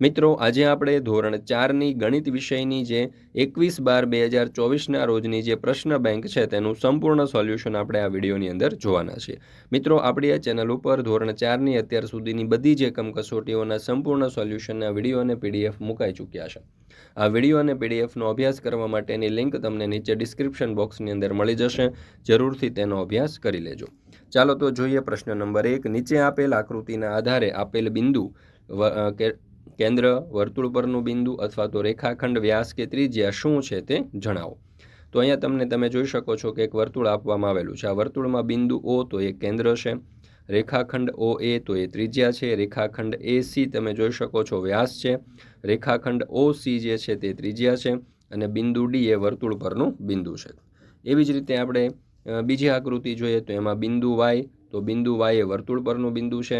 મિત્રો, આજે આપણે ધોરણ ચારની ગણિત વિષયની જે એકવીસ બાર બે હજાર ચોવીસના રોજની જે પ્રશ્ન બેંક છે, તેનું સંપૂર્ણ સોલ્યુશન આપણે આ વિડીયોની અંદર જોવાના છીએ. મિત્રો, આપણી આ ચેનલ ઉપર ધોરણ ચારની અત્યાર સુધીની બધી જ એકમ કસોટીઓના સંપૂર્ણ સોલ્યુશનના વીડિયો અને પીડીએફ મુકાઈ ચૂક્યા છે. આ વીડિયો અને પીડીએફનો અભ્યાસ કરવા માટેની લિંક તમને નીચે ડિસ્ક્રિપ્શન બોક્સની અંદર મળી જશે. જરૂરથી તેનો અભ્યાસ કરી લેજો. ચાલો તો જોઈએ પ્રશ્ન નંબર એક. નીચે આપેલ આકૃતિના આધારે આપેલ બિંદુ કેન્દ્ર, વર્તુળ પરનું બિંદુ અથવા તો રેખાખંડ વ્યાસ કે ત્રિજ્યા શું છે તે જણાવો. તો અહીંયા તમને તમે જોઈ શકો છો કે એક વર્તુળ આપવામાં આવેલું છે. આ વર્તુળમાં બિંદુ ઓ તો એ કેન્દ્ર છે, રેખાખંડ ઓ એ તો એ ત્રિજ્યા છે, રેખાખંડ એ સી તમે જોઈ શકો છો વ્યાસ છે, રેખાખંડ ઓ સી જે છે તે ત્રિજ્યા છે અને બિંદુ ડી એ વર્તુળ પરનું બિંદુ છે. એવી જ રીતે આપણે બીજી આકૃતિ જોઈએ તો એમાં બિંદુ વાય તો બિંદુ વાય એ વર્તુળ પરનું બિંદુ છે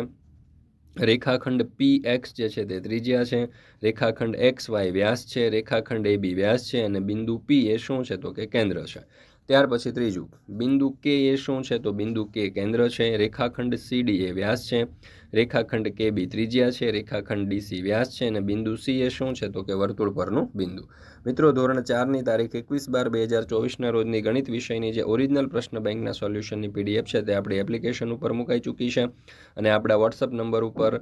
રેખાખંડ પી એક્સ જે છે તે ત્રિજ્યા છે. રેખાખંડ એક્સ વાય વ્યાસ છે. રેખાખંડ એ બી વ્યાસ છે. અને બિંદુ પી એ શું છે તો કે કેન્દ્ર છે. ત્યાર પછી ત્રીજું, બિંદુ કે એ શું છે તો બિંદુ કે કેન્દ્ર છે. રેખાખંડ સીડી એ વ્યાસ છે. રેખાખંડ કે બી ત્રિજ્યા છે, રેખાખંડ ડીસી વ્યાસ છે અને બિંદુ સી એ શું છે તો કે વર્તુળ પરનું બિંદુ. મિત્રો, ધોરણ ચારની તારીખ એકવીસ બાર બે હજાર ચોવીસના રોજની ગણિત વિષયની જે ઓરિજિનલ પ્રશ્ન બેંકના સોલ્યુશનની પીડીએફ છે તે આપણી એપ્લિકેશન ઉપર મુકાઈ ચૂકી છે અને આપણા વોટ્સઅપ નંબર ઉપર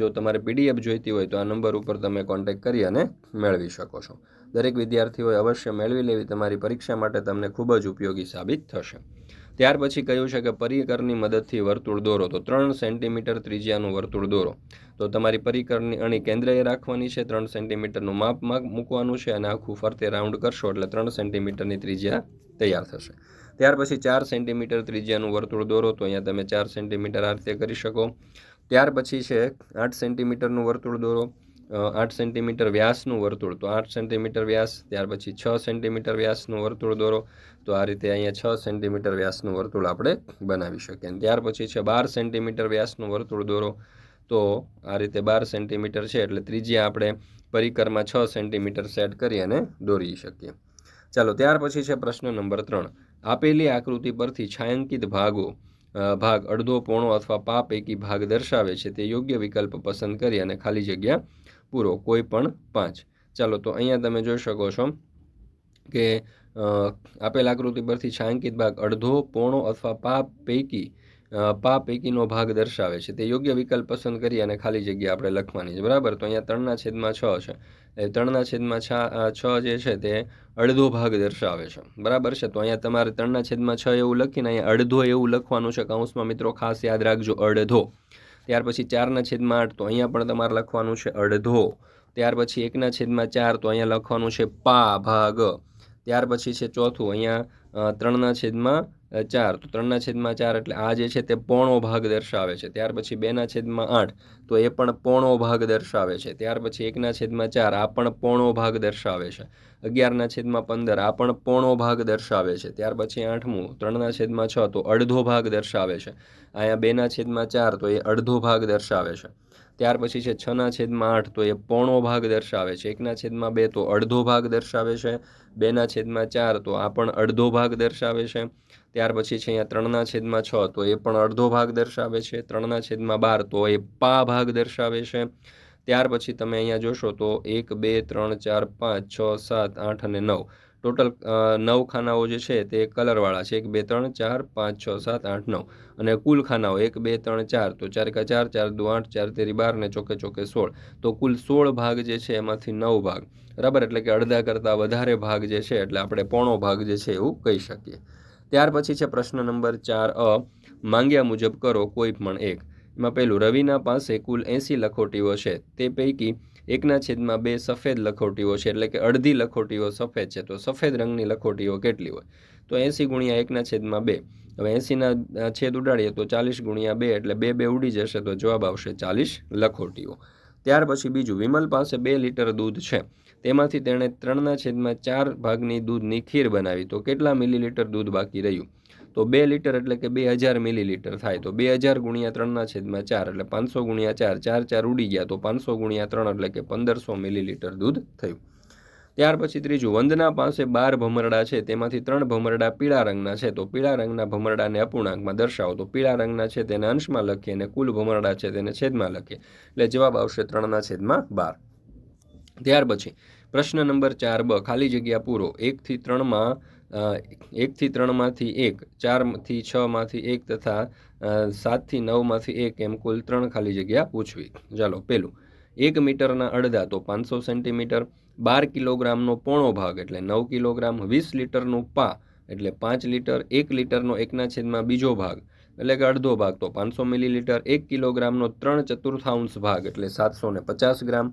જો તમારે પીડીએફ જોઈતી હોય તો આ નંબર ઉપર તમે કોન્ટેક્ટ કરી અને મેળવી શકો છો. દરેક વિદ્યાર્થીઓએ અવશ્ય મેળવી લેવી, તમારી પરીક્ષા માટે તમને ખૂબ જ ઉપયોગી સાબિત થશે. ત્યાર પછી કહ્યું છે કે પરિકરની મદદથી વર્તુળ દોરો. તો ત્રણ સેન્ટીમીટર ત્રિજ્યાનું વર્તુળ દોરો. તો તમારી પરિકરની અણી કેન્દ્રએ રાખવાની છે, ત્રણ સેન્ટીમીટરનું માપ માપ મૂકવાનું છે અને આખું ફરતે રાઉન્ડ કરશો એટલે ત્રણ સેન્ટીમીટરની ત્રિજ્યા તૈયાર થશે. ત્યાર પછી ચાર સેન્ટીમીટર ત્રિજ્યાનું વર્તુળ દોરો, તો અહીંયા તમે ચાર સેન્ટીમીટર આ રીતે કરી શકો. ત્યાર પછી છે, આઠ સેન્ટીમીટરનું વર્તુળ દોરો. આઠ સેન્ટીમીટર વ્યાસનું વર્તુળ. તો આઠ સેન્ટીમીટર વ્યાસ, ત્યાર પછી છ સેન્ટીમીટર વ્યાસનું વર્તુળ દોરો. તો આ રીતે અહીંયા છ સેન્ટીમીટર વ્યાસનું વર્તુળ આપણે બનાવી શકીએ. અને ત્યાર પછી છે બાર સેન્ટીમીટર વ્યાસનું વર્તુળ દોરો. તો આ રીતે બાર સેન્ટીમીટર છે, એટલે ત્રીજી આપણે પરિકરમાં છ સેન્ટીમીટર સેટ કરી અને દોરી શકીએ. ચાલો, ત્યાર પછી છે પ્રશ્ન નંબર ત્રણ. આપેલી આકૃતિ પરથી છાંયાંકિત ભાગો ભાગ અડધો પોણો અથવા પા પૈકી ભાગ દર્શાવે છે તે યોગ્ય વિકલ્પ પસંદ કરી અને ખાલી જગ્યા પૂરો, કોઈ પણ પાંચ. ચાલો, તો અહીંયા તમે જોઈ શકો છો કે આપેલ આકૃતિ પરથી છાંકિત ભાગ અડધો, પોણો અથવા પા પૈકી પા પૈકીનો ભાગ દર્શાવે છે. તે યોગ્ય વિકલ્પ પસંદ કરી અને ખાલી જગ્યા આપણે લખવાની છે. બરાબર? તો અહીંયા ત્રણના છેદમાં છ છે. એ ત્રણના છેદમાં છ છ જે છે તે અડધો ભાગ દર્શાવે છે. બરાબર છે? તો અહીંયા તમારે ત્રણના છેદમાં છ એવું લખીને અહીંયા અડધો એવું લખવાનું છે કૌંસમાં મિત્રો ખાસ યાદ રાખજો, અડધો. ત્યાર પછી ચારના છેદમાં આઠ, તો અહીંયા પણ તમારે લખવાનું છે અડધો. ત્યાર પછી એકના છેદમાં ચાર, તો અહીંયા લખવાનું છે પા ભાગ. ત્યાર પછી છે ચોથું, અહીંયા ત્રણના છેદમાં ચાર. તો ત્રણના છેદમાં ચાર એટલે આ જે છે તે પોણો ભાગ દર્શાવે છે. ત્યાર પછી બેના છેદમાં આઠ. તો એ પણ પોણો ભાગ દર્શાવે છે. ત્યાર પછી એકના છેદમાં ચાર, આ પણ પોણો ભાગ દર્શાવે છે. અગિયારના છેદમાં પંદર, આ પણ પોણો ભાગ દર્શાવે છે. ત્યાર પછી આઠમું, ત્રણના છેદમાં છ, તો અડધો ભાગ દર્શાવે છે. અહીંયા બેના છેદમાં ચાર, તો એ અડધો ભાગ દર્શાવે છે. ત્યાર પછી છે છના છેદમાં આઠ, તો એ પોણો ભાગ દર્શાવે છે. એકના છેદમાં બે, તો અડધો ભાગ દર્શાવે છે. બેના છેદમાં ચાર, તો આ પણ અડધો ભાગ દર્શાવે છે. ત્યાર પછી છે અહીંયા ત્રણના છેદમાં છ, તો એ પણ અડધો ભાગ દર્શાવે છે. ત્રણના છેદમાં બાર, તો એ પા ભાગ દર્શાવે છે. ત્યાર પછી તમે અહીંયા જોશો તો એક, બે, ત્રણ, ચાર, પાંચ, છ, સાત, આઠ અને નવ. ટોટલ નવ ખાનાઓ જે છે તે કલરવાળા છે. એક, બે, ત્રણ, ચાર, પાંચ, છ, સાત, આઠ, નવ. અને કુલ ખાનાઓ, એક, બે, ત્રણ, ચાર. તો ચાર કા ચાર ચાર દુ આઠ, ચાર તેરી બાર ને ચોકે ચોકે સોળ. તો કુલ સોળ ભાગ જે છે એમાંથી નવ ભાગ. બરાબર? એટલે કે અડધા કરતાં વધારે ભાગ જે છે, એટલે આપણે પોણો ભાગ જે છે એવું કહી શકીએ. ત્યાર પછી છે પ્રશ્ન નંબર ચાર, અ, માંગ્યા મુજબ કરો કોઈ પણ એક. એમાં પહેલું, રવિના પાસે કુલ એંસી લખોટીઓ છે. તે પૈકી એકના છેદમાં બે સફેદ લખોટીઓ છે, એટલે કે અડધી લખોટીઓ સફેદ છે, તો સફેદ રંગની લખોટીઓ કેટલી હોય? તો એંસી ગુણ્યા એકના છેદમાં બે. હવે એંસીના છેદ ઉડાડીએ તો ચાલીસ ગુણ્યા બે, એટલે બે બે ઉડી જશે તો જવાબ આવશે ચાલીસ લખોટીઓ. ત્યાર પછી બીજું, વિમલ પાસે બે લીટર દૂધ છે. તેમાંથી તેણે ત્રણના છેદમાં ચાર ભાગની દૂધની ખીર બનાવી. તો કેટલા મિલીલીટર દૂધ બાકી રહ્યું? તો બે લીટર એટલે કે બે હજાર મિલીલીટર થાય. તો બે હજાર ગુણ્યા ત્રણના છેદમાં ચાર એટલે પાંચસો ગુણ્યા ચાર ચાર ચાર ઉડી ગયા. તો પાંચસો ગુણ્યા ત્રણ એટલે કે પંદરસો મિલીલીટર દૂધ થયું. ત્યાર પછી ત્રીજું, વંદના પાસે બાર ભમરડા છે. તેમાંથી ત્રણ ભમરડા પીળા રંગના છે. તો પીળા રંગના ભમરડાને અપૂર્ણાંકમાં દર્શાવો. તો પીળા રંગના છે તેને અંશમાં લખીએ અને કુલ ભમરડા છે તેને છેદમાં લખીએ. એટલે જવાબ આવશે ત્રણના છેદમાં બાર. ત્યાર પછી પ્રશ્ન નંબર ચાર બ, ખાલી જગ્યા પૂરો. એકથી ત્રણમાં એકથી ત્રણમાંથી એક, ચારથી છમાંથી એક તથા સાતથી નવમાંથી એક એમ કુલ ત્રણ ખાલી જગ્યા પૂછવી. ચાલો, પેલું. એક મીટરના અડધા તો પાંચસો સેન્ટીમીટર, બાર કિલોગ્રામનો પોણો ભાગ એટલે નવ કિલોગ્રામ, વીસ લીટરનું પા એટલે પાંચ લીટર, એક લીટરનો એકના છેદમાં બીજો ભાગ એટલે કે અડધો ભાગ તો પાંચસો મિલીલીટર, એક કિલોગ્રામનો ત્રણ ચતુર્થાંશ ભાગ એટલે સાતસો પચાસ ગ્રામ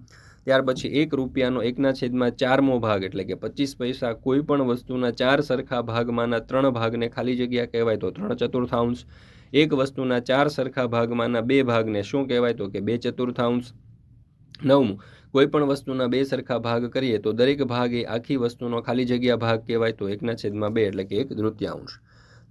ત્યાર પછી એક રૂપિયાનો એકના છેદમાં ચારમો ભાગ એટલે કે પચીસ પૈસા કોઈ પણ વસ્તુના ચાર સરખા ભાગમાંના ત્રણ ભાગને ખાલી જગ્યા કહેવાય તો ત્રણ ચતુર્થાંશ. એક વસ્તુના ચાર સરખા ભાગમાંના બે ભાગને શું કહેવાય તો કે બે ચતુર્થાંશ. નવમું, કોઈ પણ વસ્તુના બે સરખા ભાગ કરીએ તો દરેક ભાગ એ આખી વસ્તુનો ખાલી જગ્યા ભાગ કહેવાય તો એકના છેદમાં બે એટલે કે એક તૃતીયાંશ.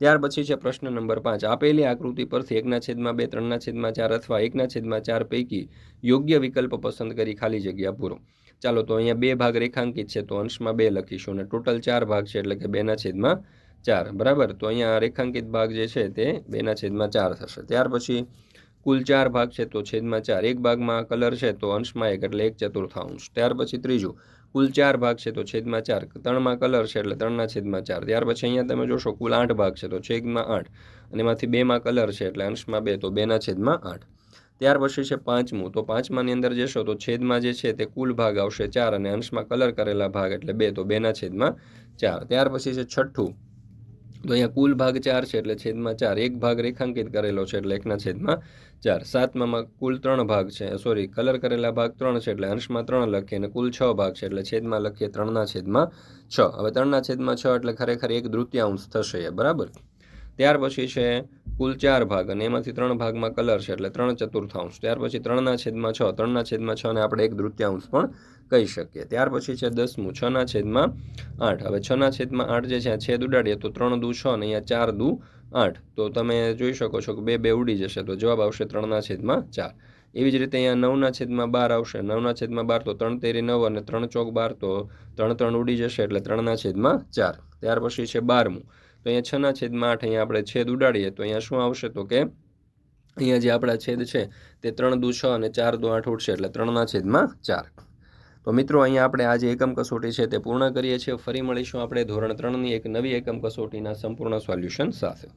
ત્યાર પછી છે પ્રશ્ન નંબર પાંચ. આપેલી આકૃતિ પરથી એકના છેદમાં બે, ત્રણના છેદમાં ચાર અથવા એકના છેદમાં ચાર પૈકી યોગ્ય વિકલ્પ પસંદ કરી ખાલી જગ્યા પૂરો. ચાલો તો અહીંયા બે ભાગ રેખાંકિત છે, તો અંશમાં બે લખીશું અને ટોટલ ચાર ભાગ છે એટલે કે બેના છેદમાં ચાર. બરાબર? તો અહીંયા રેખાંકિત ભાગ જે છે તે બેના છેદમાં ચાર થશે. ત્યાર પછી કુલ ચાર ભાગ છે, તો છેદમાં ચાર. એક ભાગમાં કલર છે, તો અંશમાં એક, એટલે એક ચતુર્થાંશ. ત્યાર પછી ત્રીજું. કુલ ચાર ભાગ છે, તો છેદમાં ચાર. ત્રણમાં કલર છે, એટલે ત્રણના છેદમાં ચાર. ત્યાર પછી અહીંયા તમે જોશો, કુલ આઠ ભાગ છે, તો છેદમાં આઠ. અને એમાંથી બેમાં કલર છે, એટલે અંશમાં બે, તો બેના છેદમાં આઠ. ત્યાર પછી છે, પાંચમું. તો પાંચમાની અંદર જશો, તો છેદમાં જે છે, તે કુલ ભાગ આવશે ચાર અને અંશમાં કલર કરેલા ભાગ, એટલે બે, તો બેના છેદમાં ચાર. ત્યાર પછી છે, છઠ્ઠું. તો અહીંયા કુલ ભાગ ચાર છે એટલે છેદમાં ચાર. એક ભાગ રેખાંકિત કરેલો છે એટલે એકના છેદમાં ચાર. સાતમામાં કુલ ત્રણ ભાગ છે. સોરી કલર કરેલા ભાગ ત્રણ છે એટલે અંશમાં ત્રણ લખીએ અને કુલ છ ભાગ છે એટલે છેદમાં લખીએ ત્રણના છેદમાં છ. હવે ત્રણના છેદમાં છ એટલે ખરેખર એક તૃતીયાંશ થશે બરાબર? ત્યાર પછી છે કુલ ચાર ભાગ અને એમાંથી ત્રણ ભાગમાં કલર છે એટલે ત્રણ ચતુર્થાંશ. ત્યાર પછી ત્રણના છેદમાં છ, ત્રણના છેદમાં છ ને આપણે એક દૃત્યાંશ પણ કહી શકીએ. ત્યાર પછી છે દસમું, છના છેદમાં આઠ. હવે છના છેદમાં આઠ જે છે, આ છેદ ઉડાડીએ તો ત્રણ દુ છ અને અહીંયા ચાર દુ આઠ. તો તમે જોઈ શકો છો કે બે બે ઉડી જશે તો જવાબ આવશે ત્રણના છેદમાં ચાર. એવી જ રીતે અહીંયા નવના છેદમાં બાર આવશે. નવના છેદમાં બાર તો ત્રણ તેરી નવ અને ત્રણ ચોક બાર તો ત્રણ ત્રણ ઉડી જશે એટલે ત્રણના છેદમાં ચાર. ત્યાર પછી છે બારમું. તો અહીંયા છના છેદમાં આઠ અહીંયા આપણે છેદ ઉડાડીએ તો અહીંયા શું આવશે તો કે અહીંયા જે આપણા છેદ છે તે ત્રણ દુ છ અને ચાર દુ આઠ ઉડશે એટલે ત્રણના છેદમાં ચાર. તો મિત્રો અહીંયા આપણે આ જે એકમ કસોટી છે તે પૂર્ણ કરીએ છીએ. ફરી મળીશું આપણે ધોરણ ત્રણની એક નવી એકમ કસોટીના સંપૂર્ણ સોલ્યુશન સાથે.